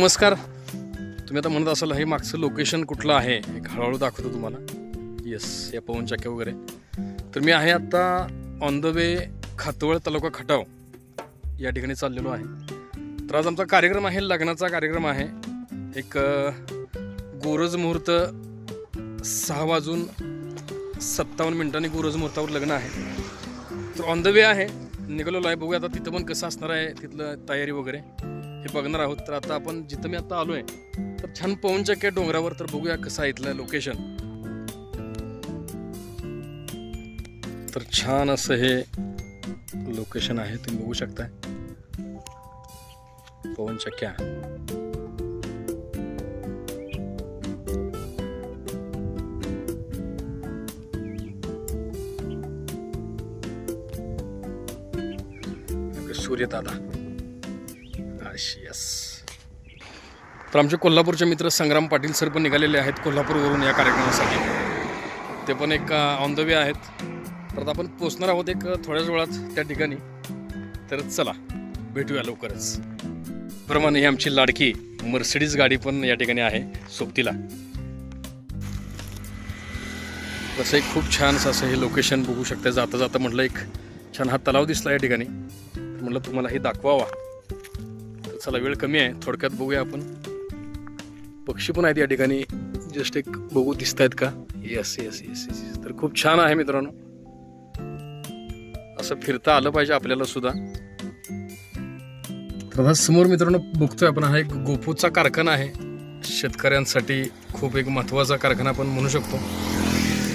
नमस्कार. तुम्ही आता म्हणत असाल हे मागचं लोकेशन कुठलं आहे? एक हळूहळू दाखवतो तुम्हाला. येस या पवन चक्क्या वगैरे. तर मी आहे आत्ता on the way Khatval taluka Khatav. या ठिकाणी चाललेलो आहे. तर आज आमचा कार्यक्रम आहे लग्नाचा कार्यक्रम आहे. एक गोरज मुहूर्त सहा वाजून सत्तावन्न मिनिटांनी गोरज मुहूर्तावर लग्न आहे. तर ऑन द वे आहे. निघालेलो आहे बघूया आता तिथं पण कसं असणार आहे तिथलं तयारी वगैरे. हे बघणार आहोत. तर आता आपण जिथं मी आता आलो आहे तर छान पवनचक्क्या डोंगरावर तर बघूया कसं आहे इथलं लोकेशन तर छान असं हे लोकेशन आहे तुम्ही बघू शकताय. पवनचक्क्या सूर्य दादा यस तर आमचे कोल्हापूरचे मित्र संग्राम पाटील सर पण निघालेले आहेत कोल्हापूरवरून या कार्यक्रमासाठी. ते पण एक ऑन द वे आहेत. तर आपण पोचणार आहोत एक थोड्याच वेळात त्या ठिकाणी. तर चला भेटूया लवकरच. प्रमाणे ही आमची लाडकी मर्सिडीज गाडी पण या ठिकाणी आहे सोबतीला. तसं एक खूप छान असं हे लोकेशन बघू शकता. जाता जाता म्हटलं एक छान हा तलाव दिसला या ठिकाणी. म्हटलं तुम्हाला हे दाखवावा. चला वेळ कमी आहे. थोडक्यात बघूया आपण. पक्षी पण आहेत या ठिकाणी. जस्ट एक बघू दिसत आहेत का येस येस येस येस तर खूप छान आहे मित्रांनो. असं फिरता आलं पाहिजे आपल्याला सुद्धा. तर आता समोर मित्रांनो बघतोय आपण हा एक गोपूचा कारखाना आहे. शेतकऱ्यांसाठी खूप एक महत्त्वाचा कारखाना आपण म्हणू शकतो.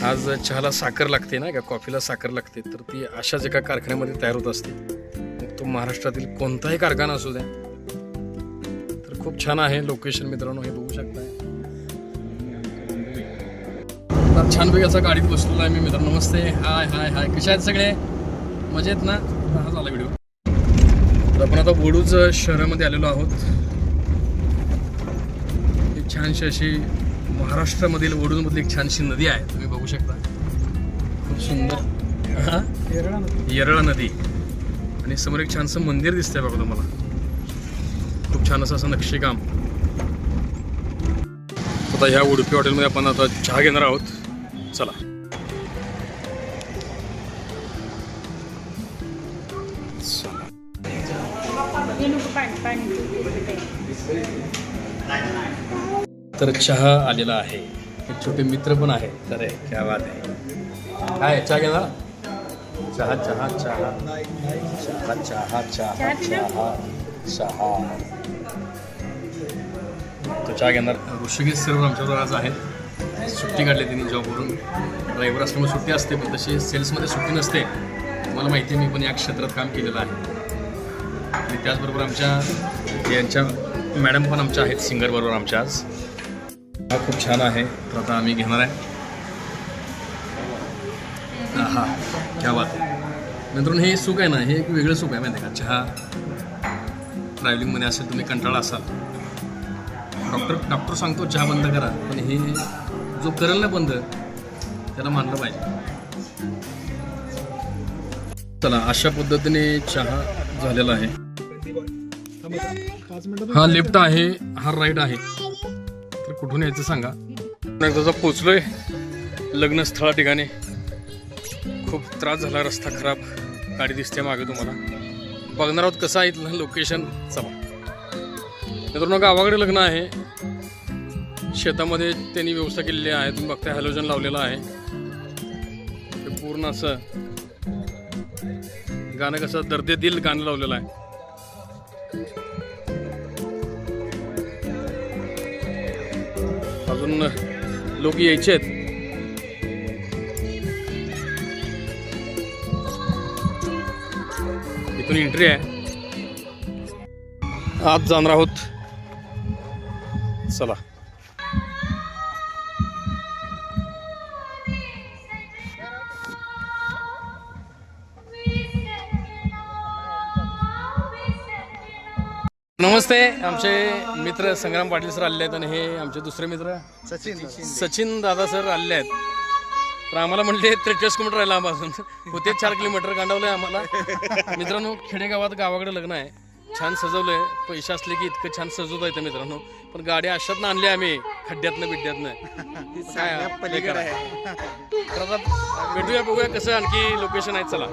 आज चहाला साखर लागते ना का कॉफीला साखर लागते. तर ती अशाच एका कारखान्यामध्ये तयार होत असते. मग तो महाराष्ट्रातील कोणताही कारखाना असू द्या खूप छान आहे लोकेशन मित्रांनो हे बघू शकताय. आता छानपैकी असा गाडीत बसलेला आहे मी मित्रांनो नमस्ते हाय हाय हाय. कशा आहेत सगळे? मजेत ना? हा झाला व्हिडिओ तर आपण आता वडूज शहरामध्ये आलेलो आहोत. एक छानशी अशी महाराष्ट्रामधील वडूजमधली एक छानशी नदी आहे. तुम्ही बघू शकता. खूप सुंदर. हा? येरळा नदी. आणि समोर एक छानसं मंदिर दिसतंय बघा तुम्हाला. खूप छान असं असं नक्षीकाम आता ह्या उडुपी हॉटेलमध्ये आपण आता चहा घेणार आहोत. चला. तर चहा आलेला आहे. एक छोटे मित्र पण आहे. तर आहे, क्या बात आहे. काय चहा घेणार? चहा चहा चहा. चहा चहा चहा चहा चहा. चहा घेणार. ऋषिकेश सर आमच्याबरोबर आज आहेत. सुट्टी काढली त्यांनी जॉबवरून ड्रायव्हर असल्यामुळे सुट्टी असते पण तशी सेल्समध्ये सुट्टी नसते. तुम्हाला माहिती आहे मी पण या क्षेत्रात काम केलेलं आहे. आणि त्याचबरोबर आमच्या यांच्या मॅडम पण आमच्या आहेत सिंगरबरोबर आमच्या आज. हा खूप छान आहे. तर आता आम्ही घेणार आहे. हा क्या बात. हे सुख आहे ना हे एक वेगळं सुख आहे माहिती आहे का? चहा. ट्रॅव्हलिंगमध्ये असेल तुम्ही कंटाळा असाल. डॉक्टर डॉक्टर सांगतो चहा बंद करा. पण हे जो करेल ना बंद त्याला मानलं पाहिजे. चला अशा पद्धतीने चहा झालेला आहे. हा लेफ्ट आहे हा राईट आहे. तर कुठून यायचं सांगा? एकदा पोचलोय लग्नस्थळा ठिकाणी. खूप त्रास झाला रस्ता खराब गाडी दिसते मागे तुम्हाला. बघणार आहोत कसं आहे लोकेशन चला. मित्रांनो गावाकडे लग्न आहे. शेतामध्ये त्यांनी व्यवस्था केलेली आहे. तुम्ही बघता हॅलोजन लावलेलं आहे. ते पूर्ण असं गाणं कसं दर्दे दिल गाणं लावलेलं आहे. अजून लोक यायचे आहेत. इथून एंट्री आहे. आज जाणार आहोत चला. नमस्ते आमचे मित्र संग्राम पाटील सर आले आहेत आणि हे आमचे दुसरे मित्र. सचिन. सचिन दादा सर आले आहेत. तर आम्हाला म्हणले त्रेचाळीस किलोमीटर लांब अजून होते चार किलोमीटर गांडवलंय आम्हाला. मित्रांनो खेडेगावात गावाकडे लग्न आहे. छान सजवलं आहे पैसे असले की इतकं छान सजवता आहे मित्रांनो. पण गाड्या अशातनं आणल्या आम्ही खड्ड्यातनं बिड्ड्यातनं. भेटूया बघूया कसं आणखी लोकेशन आहे. चला.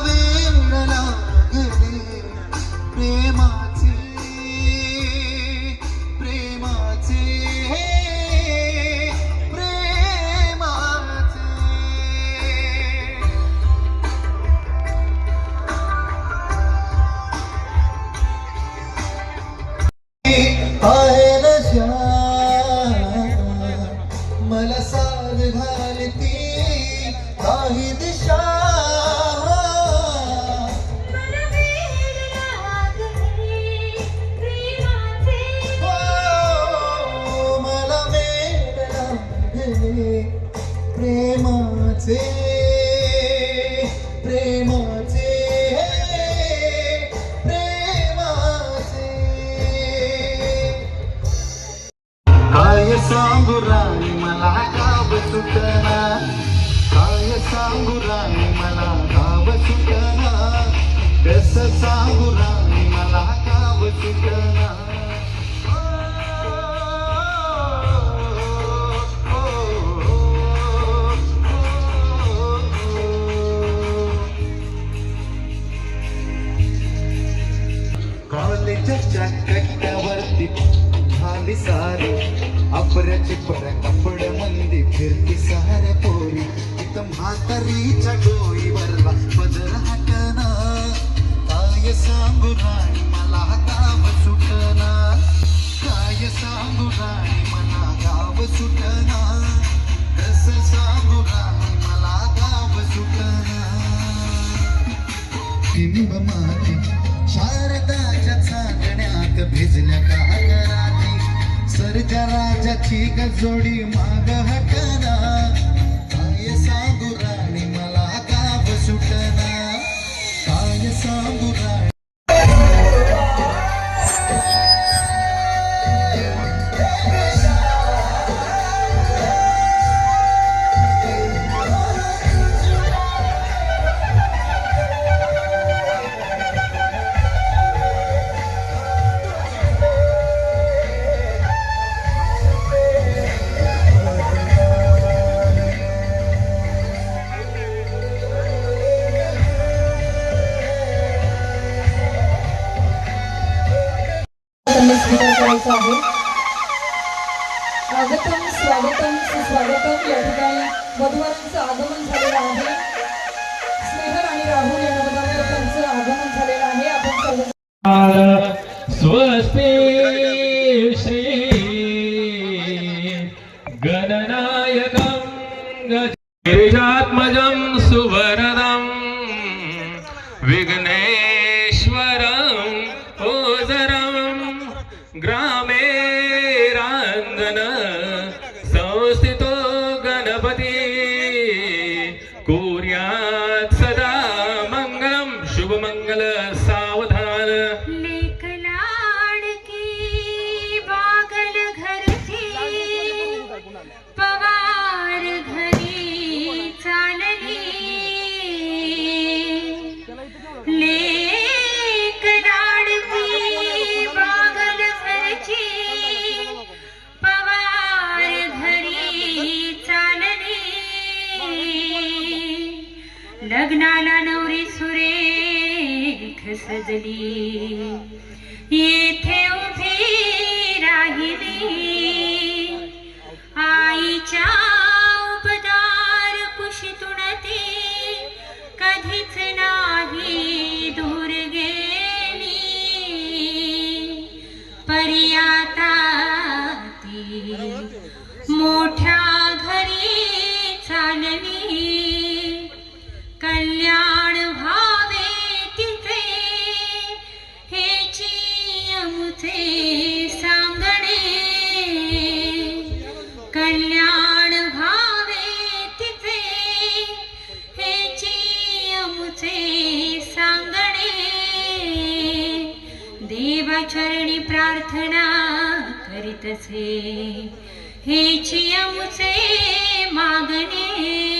vez. ప్రేమ చే It's for ಪಕ್ಷಿಗ ಜೋಡಿ ಮಾ परिवारांचं आगमन झालेलं आहे. स्नेहर आणि राहुल या नवजात आगमन झालेलं आहे. आपण Mm-hmm. થશે હિચિયમ છે માગને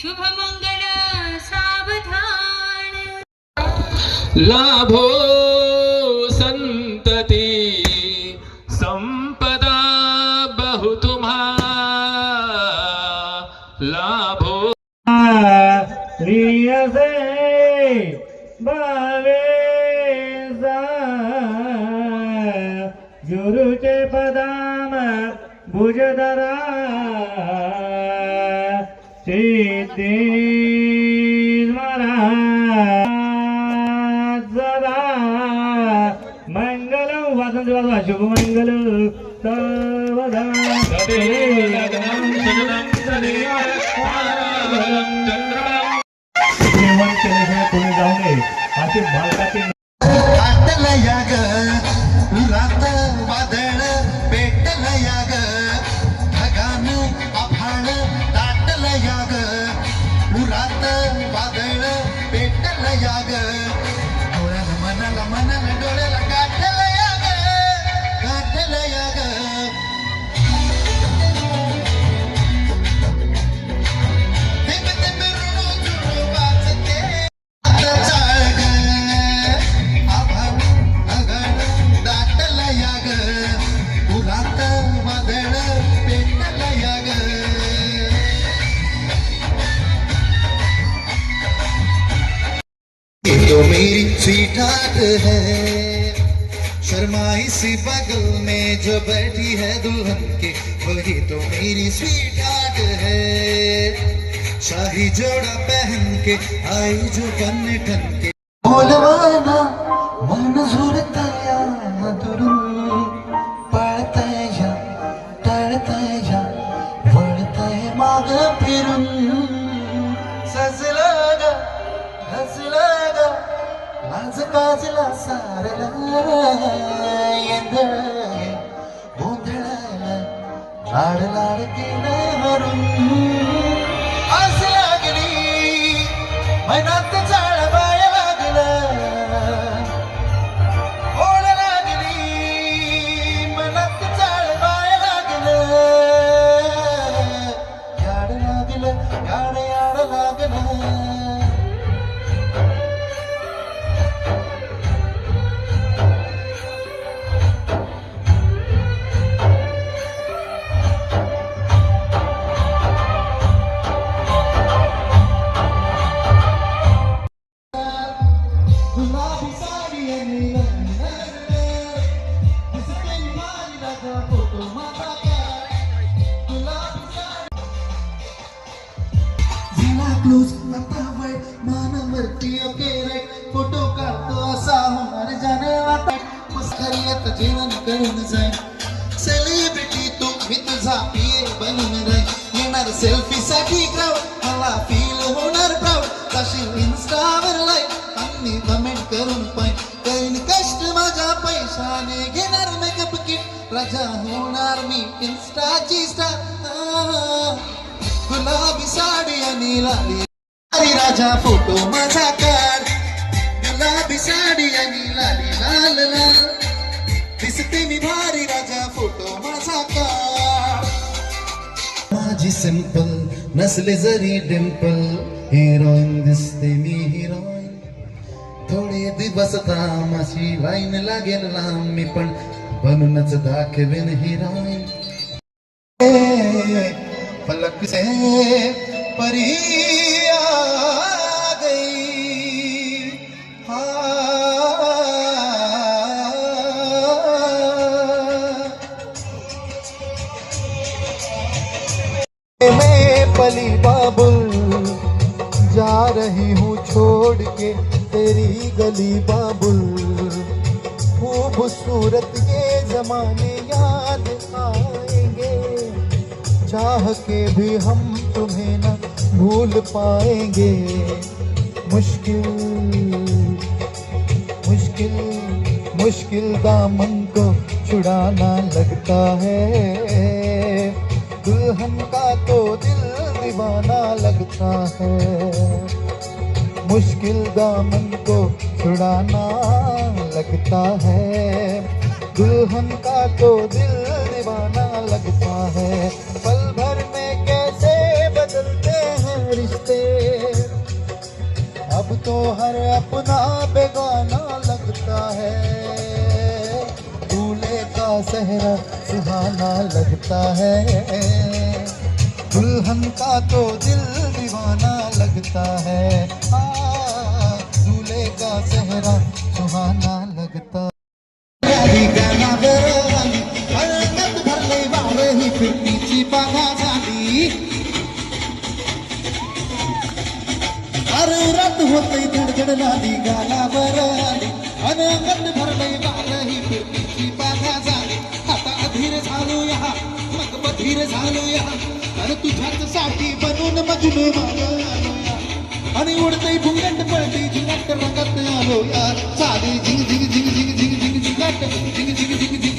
शुभमङ्गल सावधान। लाभो सिद्धी जरा मंगल वासंत वाजवा शुभ मंगल सर्वदा कोणी जाऊ नये असे भारतातील मेरी स्वीट है। शर्माई सी बगल में जो बैठी है दुल्हन के, वही तो मेरी स्वीट है। शाही जोड़ा पहन के, आई जो कन्न ठन के बोलवाना आज काजला सारला येंदळ गोंधळाला लाड लाड केलं हरून राजा होणार मी इन्स्टाची स्टार गुलाबी साडी आणि लाली. राजा फोटो माझा काढ. गुलाबी साडी आणि लाली लाल लाल. दिसते मी भारी राजा फोटो माझा काढ. माझी सिंपल नसले जरी डिम्पल हिरोईन दिसते मी हिरोईन थोडे दिवस थांबाशी लाईन लागेल लांब मी पण. बनूनच दाखवेन हिरोईन पलक से परी हाँ। पली बाबुल जा रही हूँ छोड़ के, तेरी गली बाबुल। खूबसूरत जमाने याद आएँगे। चाह के भी हम तुम्हें न भूल पाएँगे। मुश्किल मुश्किल मुश्किल दामन को छुड़ाना लगता है। दुल्हन का तो दिल दीवाना लगता है। मुश्किल दामन को छुड़ाना लगता है। दुल्हन का तो दिल दीवाना लगता है। पल भर में कैसे बदलते हैं रिश्ते? अब तो हर अपना बेगाना लगता है। दूल्हे का सहरा सुहाना लगता है। दुल्हन का तो दिल दीवाना लगता है, दूल्हे का सहरा सुहाना बाधा झाली. अरे रत होतय धडधड नादी गाला बर आली. अन अंगण भरले बाल ही फिरतीची बाधा झाली. आता अधीर झालो या मग बधीर झालो या अरे तुझ्याच साठी बनून मजून माग आणि उडतय भुंगट पळते झिंगाट रंगात आलो या साडी झिंग झिंग झिंग झिंग झिंग झिंग झिंगाट. झिंग झिंग झिंग झिंग